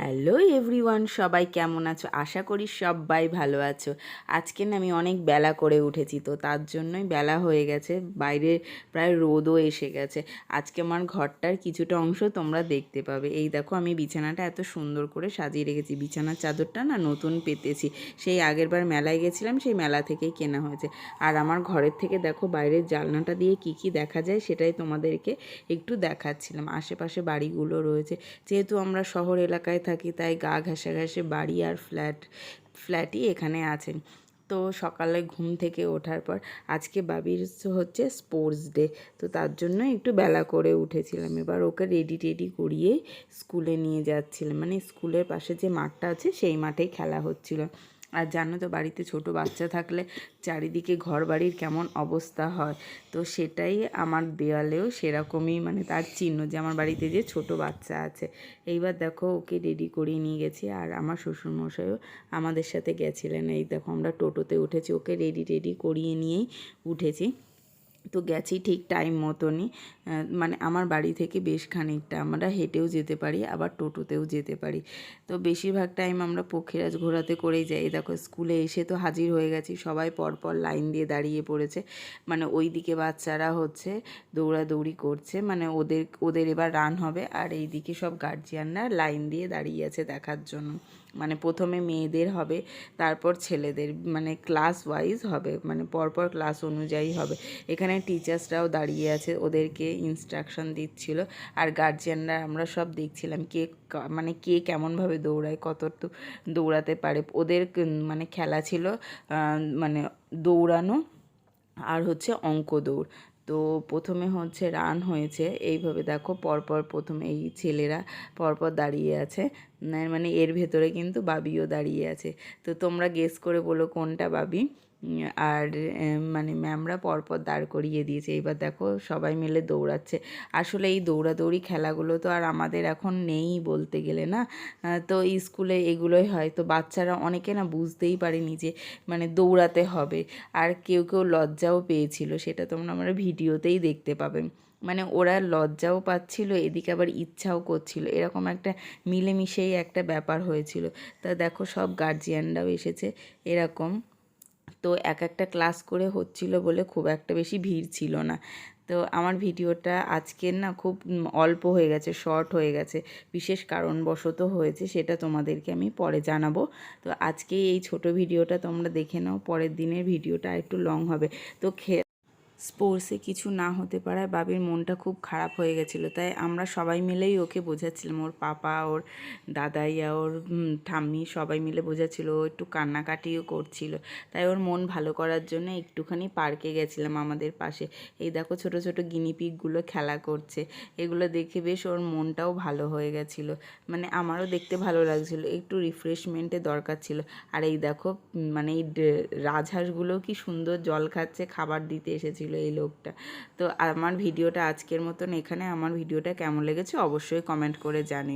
Hello everyone, সবাই কেমন আছো? আশা করি সবাই ভালো আছো। আজকে না আমি অনেক বেলা করে উঠেছি, তো তার জন্যই বেলা হয়ে গেছে, বাইরে প্রায় রোদও এসে গেছে। আজকে আমার ঘরটার কিছুটা অংশ তোমরা দেখতে পাবে। এই দেখো আমি বিছানাটা এত সুন্দর করে সাজিয়ে রেখেছি। বিছানার চাদরটা না নতুন পেতেছি। সেই আগেরবার মেলায় গেছিলাম, সেই মেলা থেকেই কেনা হয়েছে। আর আমার ঘরের থেকে দেখো বাইরের জানলাটা দিয়ে কি কি দেখা যায় সেটাই তোমাদেরকে একটু দেখাচ্ছিলাম। আশেপাশে বাড়িগুলো রয়েছে। যেহেতু আমরা শহর এলাকায় থাকি, তাই গা ঘেঁষে ঘেঁষে বাড়ি আর ফ্ল্যাট, ফ্ল্যাটই এখানে আছেন। তো সকালে ঘুম থেকে ওঠার পর আজকে বাবির হচ্ছে স্পোর্টস ডে তো তার জন্য একটু বেলা করে উঠেছিলাম। এবার ওকে রেডি টেডি করিয়ে স্কুলে নিয়ে যাচ্ছিলাম। মানে স্কুলের পাশে যে মাঠটা আছে, সেই মাঠেই খেলা হচ্ছিল। আর জানো তো বাড়িতে ছোট বাচ্চা থাকলে চারিদিকে ঘর বাড়ির কেমন অবস্থা হয়। তো সেটাই আমার দেওয়ালেও সেরকমই মানে তার চিহ্ন যে আমার বাড়িতে যে ছোট বাচ্চা আছে। এইবার দেখো ওকে রেডি করিয়ে নিয়ে গেছি আর আমার শ্বশুরমশাইও আমাদের সাথে গেছিলেন। এই দেখো আমরা টোটোতে উঠেছি, ওকে রেডি রেডি করিয়ে নিয়েই উঠেছি। তো গেছি ঠিক টাইম মতনই। মানে আমার বাড়ি থেকে বেশ খানিকটা আমরা হেঁটেও যেতে পারি, আবার টোটোতেও যেতে পারি। তো বেশিরভাগ টাইম আমরা পক্ষীরাজ ঘোরাতে করেই যাই। দেখো, স্কুলে এসে তো হাজির হয়ে গেছি। সবাই পরপর লাইন দিয়ে দাঁড়িয়ে পড়েছে। মানে ওই দিকে বাচ্চারা হচ্ছে দৌড়াদৌড়ি করছে। মানে ওদের ওদের এবার রান হবে। আর এই দিকে সব গার্জিয়ানরা লাইন দিয়ে দাঁড়িয়ে আছে দেখার জন্য। মানে প্রথমে মেয়েদের হবে, তারপর ছেলেদের। মানে ক্লাস ওয়াইজ হবে মানে পরপর ক্লাস অনুযায়ী হবে। এখানে টিচার্সরাও দাঁড়িয়ে আছে, ওদেরকে ইনস্ট্রাকশন দিচ্ছিল। আর গার্জিয়ানরা আমরা সব দেখছিলাম কে মানে কে কেমনভাবে দৌড়ায়, কত দৌড়াতে পারে। ওদের মানে খেলা ছিল মানে দৌড়ানো আর হচ্ছে অঙ্ক দৌড়। তো প্রথমে হচ্ছে রান হয়েছে, এইভাবে দেখো, পরপর প্রথমে এই ছেলেরা পরপর দাঁড়িয়ে আছে। মানে এর ভেতরে কিন্তু বাবিও দাঁড়িয়ে আছে। তো তোমরা গেস করে বলো কোনটা বাবি? আর মানে ম্যামরা পরপর দাঁড় করিয়ে দিয়েছে। এবার দেখো সবাই মিলে দৌড়াচ্ছে। আসলে এই দৌড়াদৌড়ি খেলাগুলো তো আর আমাদের এখন নেই বলতে গেলে না? তো স্কুলে এগুলোই হয় তো বাচ্চারা অনেকে না বুঝতেই পারেনি যে মানে দৌড়াতে হবে। আর কেউ কেউ লজ্জাও পেয়েছিল, সেটা তোমরা আমরা ভিডিওতেই দেখতে পাবে। মানে ওরা লজ্জাও পাচ্ছিল, এদিকে আবার ইচ্ছাও করছিল। এরকম একটা মিলেমিশেই একটা ব্যাপার হয়েছিল। তা দেখো সব গার্জিয়ানরাও এসেছে, এরকম। তো এক একটা ক্লাস করে হচ্ছিল বলে খুব একটা বেশি ভিড় ছিল না। তো আমার ভিডিওটা আজকের না খুব অল্প হয়ে গেছে, শর্ট হয়ে গেছে। বিশেষ কারণবশত হয়েছে, সেটা তোমাদেরকে আমি পরে জানাব। তো আজকে এই ছোট ভিডিওটা তোমরা দেখে নাও, পরের দিনের ভিডিওটা একটু লং হবে। তো খে স্পোর্টসে কিছু না হতে পারায় বাবির মনটা খুব খারাপ হয়ে গেছিল। তাই আমরা সবাই মিলেই ওকে বোঝাচ্ছিলাম। ওর পাপা, ওর দাদাইয়া, ওর ঠাম্মি সবাই মিলে বোঝাচ্ছিল। ও একটু কান্নাকাটিও করছিল। তাই ওর মন ভালো করার জন্য একটুখানি পার্কে গেছিলাম আমাদের পাশে। এই দেখো ছোট ছোট গিনিপিকগুলো খেলা করছে। এগুলো দেখে বেশ ওর মনটাও ভালো হয়ে গেছিল। মানে আমারও দেখতে ভালো লাগছিল। একটু রিফ্রেশমেন্টের দরকার ছিল। আর এই দেখো মানে এই রাজহাঁসগুলো কি সুন্দর জল খাচ্ছে, খাবার দিতে এসেছিল। ছিল এই লোকটা। তো আমার ভিডিওটা আজকের মতন এখানে। আমার ভিডিওটা কেমন লেগেছে অবশ্যই কমেন্ট করে জানিও।